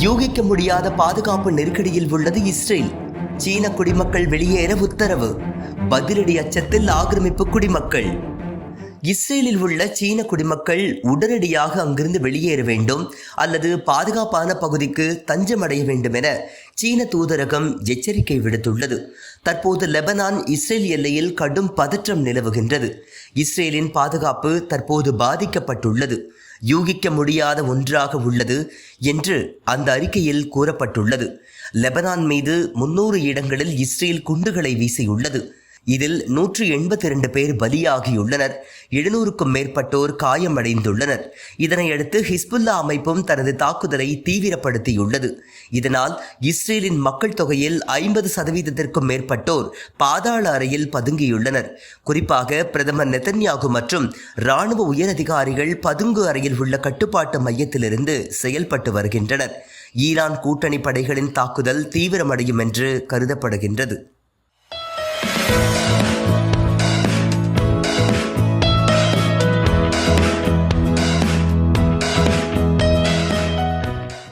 யூகிக்க முடியாத பாதுகாப்பு நெருக்கடியில் உள்ளது இஸ்ரேல். சீன குடிமக்கள் வெளியேற உத்தரவு. பதிலடி அச்சத்தில் ஆக்கிரமிப்பு குடிமக்கள். இஸ்ரேலில் உள்ள சீன குடிமக்கள் உடனடியாக அங்கிருந்து வெளியேற வேண்டும் அல்லது பாதுகாப்பான பகுதிக்கு தஞ்சமடைய வேண்டும் என சீன தூதரகம் எச்சரிக்கை விடுத்துள்ளது. தற்போது லெபனான் இஸ்ரேல் எல்லையில் கடும் பதற்றம் நிலவுகின்றது. இஸ்ரேலின் பாதுகாப்பு தற்போது பாதிக்கப்பட்டுள்ளது. யூகிக்க முடியாத ஒன்றாக உள்ளது என்று அந்த அறிக்கையில் கூறப்பட்டுள்ளது. லெபனான் மீது முன்னூறு இடங்களில் இஸ்ரேல் குண்டுகளை வீசியுள்ளது. இதில் நூற்றி எண்பத்தி இரண்டு பேர் பலியாகியுள்ளனர். எழுநூறுக்கும் மேற்பட்டோர் காயமடைந்துள்ளனர். இதனையடுத்து ஹிஸ்புல்லா அமைப்பும் தனது தாக்குதலை தீவிரப்படுத்தியுள்ளது. இதனால் இஸ்ரேலின் மக்கள் தொகையில் ஐம்பது சதவீதத்திற்கும் மேற்பட்டோர் பாதாள அறையில் பதுங்கியுள்ளனர். குறிப்பாக பிரதமர் நெதன்யாகு மற்றும் ராணுவ உயரதிகாரிகள் பதுங்கு அறையில் உள்ள கட்டுப்பாட்டு மையத்திலிருந்து செயல்பட்டு வருகின்றனர். ஈரான் கூட்டணி படைகளின் தாக்குதல் தீவிரமடையும் என்று கருதப்படுகின்றது. Thank you.